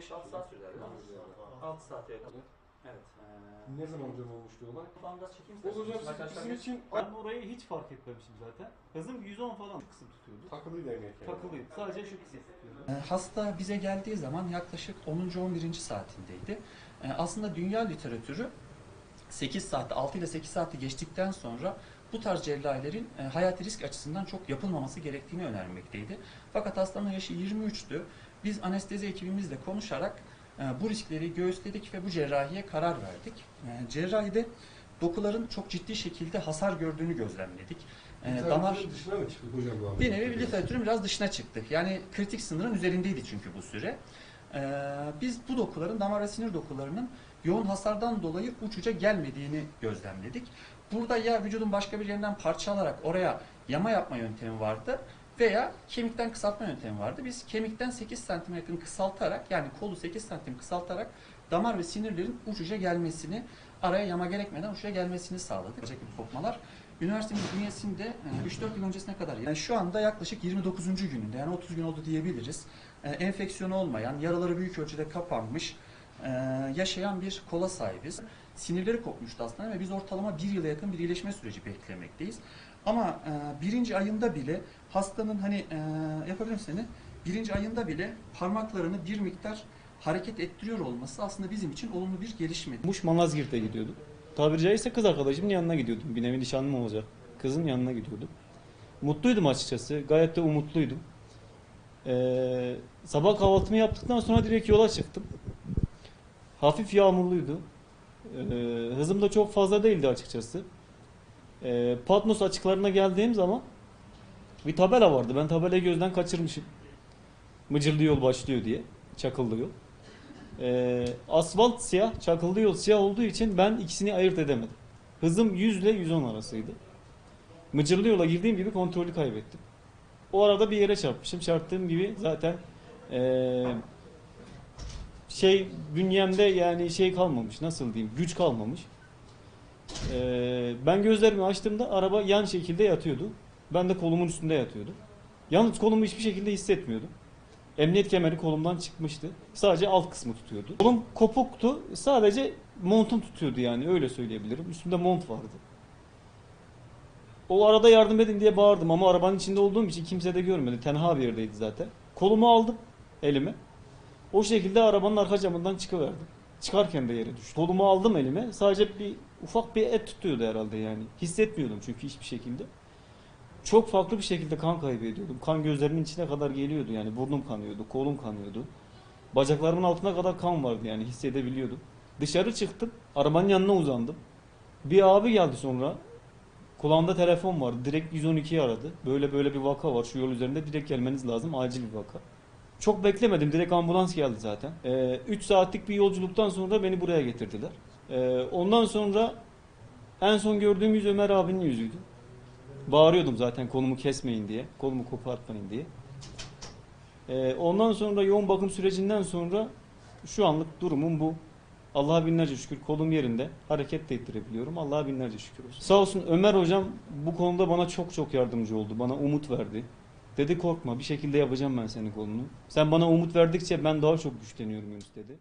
5-6 saat sürdü değil mi? 6 saate yakın. Evet. Ne zaman hocam olmuştu olay? Biraz çekeyim O isterseniz. hocam Arkadaşlar bizim geç- için Ben orayı hiç fark etmemişim zaten. Hızım 110 falan kısım tutuyordu. takılıydı emniyet yani. Takılıydı. Sadece şu kısım tutuyordu. E, Hasta bize geldiği zaman yaklaşık 10. 11. saatindeydi. E, Aslında dünya literatürü 8 saat, 6 ile 8 saati geçtikten sonra bu tarz cerrahilerin e, hayati risk açısından çok yapılmaması gerektiğini önermekteydi. Fakat hastanın yaşı 23'tü. Biz anestezi ekibimizle konuşarak e, bu riskleri göğüsledik ve bu cerrahiye karar verdik. E, Cerrahide dokuların çok ciddi şekilde hasar gördüğünü gözlemledik. E, Literatürün Damar dışına mı çıktık hocam bu bir nevi literatürün biraz dışına çıktık. Yani kritik sınırın üzerindeydi çünkü bu süre. Biz bu dokuların, damar ve sinir dokularının yoğun hasardan dolayı uç uca gelmediğini gözlemledik. Burada ya vücudun başka bir yerinden parça alarak oraya yama yapma yöntemi vardı veya kemikten kısaltma yöntemi vardı. Biz kemikten 8 santim yakın kısaltarak yani kolu 8 santim kısaltarak damar ve sinirlerin uç uca gelmesini, araya yama gerekmeden uç uca gelmesini sağladık. Özellikle bu kopmalar üniversitemiz bünyesinde e, 3-4 yıl öncesine kadar yani şu anda yaklaşık 29. gününde yani 30 gün oldu diyebiliriz. E, Enfeksiyonu olmayan, yaraları büyük ölçüde kapanmış, e, yaşayan bir kola sahibiz. Sinirleri kopmuştu aslında ve biz ortalama bir yıla yakın bir iyileşme süreci beklemekteyiz. Ama e, birinci ayında bile hastanın hani e, yapabilir seni? Birinci ayında bile parmaklarını bir miktar hareket ettiriyor olması aslında bizim için olumlu bir gelişme. Muş Malazgirt'e gidiyordum. Tabiri caizse kız arkadaşımın yanına gidiyordum. Bir nevi nişanlım olacak. Kızın yanına gidiyordum. Mutluydum açıkçası. Gayet de umutluydum. Ee, sabah kahvaltımı yaptıktan sonra direkt yola çıktım. Hafif yağmurluydu. Ee, hızım da çok fazla değildi açıkçası. Ee, Patmos açıklarına geldiğim zaman bir tabela vardı. Ben tabelayı gözden kaçırmışım. Mıcırlı yol başlıyor diye. Çakıllı yol. Ee, asfalt siyah, çakıllı yol siyah olduğu için ben ikisini ayırt edemedim. Hızım 100 ile 110 arasıydı. Mıcırlı yola girdiğim gibi kontrolü kaybettim. O arada bir yere çarpmışım. Çarptığım gibi zaten ee, şey bünyemde yani şey kalmamış. Nasıl diyeyim? Güç kalmamış. Ee, ben gözlerimi açtığımda araba yan şekilde yatıyordu. Ben de kolumun üstünde yatıyordum. Yalnız kolumu hiçbir şekilde hissetmiyordum. Emniyet kemeri kolumdan çıkmıştı. Sadece alt kısmı tutuyordu. Kolum kopuktu. Sadece montum tutuyordu yani öyle söyleyebilirim. Üstümde mont vardı. O arada yardım edin diye bağırdım ama arabanın içinde olduğum için kimse de görmedi. Tenha bir yerdeydi zaten. Kolumu aldım elime. O şekilde arabanın arka camından çıkıverdim. Çıkarken de yere düştüm. Kolumu aldım elime. Sadece bir ufak bir et tutuyordu herhalde yani. Hissetmiyordum çünkü hiçbir şekilde çok farklı bir şekilde kan kaybediyordum. Kan gözlerimin içine kadar geliyordu yani burnum kanıyordu, kolum kanıyordu. Bacaklarımın altına kadar kan vardı yani hissedebiliyordum. Dışarı çıktım, arabanın yanına uzandım. Bir abi geldi sonra. Kulağımda telefon vardı. Direkt 112'yi aradı. Böyle böyle bir vaka var. Şu yol üzerinde direkt gelmeniz lazım. Acil bir vaka. Çok beklemedim. Direkt ambulans geldi zaten. 3 saatlik bir yolculuktan sonra beni buraya getirdiler. Ee, ondan sonra en son gördüğüm yüz Ömer abinin yüzüydü. Bağırıyordum zaten kolumu kesmeyin diye. Kolumu kopartmayın diye. Ee, ondan sonra yoğun bakım sürecinden sonra şu anlık durumum bu. Allah'a binlerce şükür kolum yerinde. Hareket de ettirebiliyorum. Allah'a binlerce şükür olsun. Sağ olsun Ömer hocam bu konuda bana çok çok yardımcı oldu. Bana umut verdi. Dedi korkma bir şekilde yapacağım ben senin kolunu. Sen bana umut verdikçe ben daha çok güçleniyorum Yunus dedi.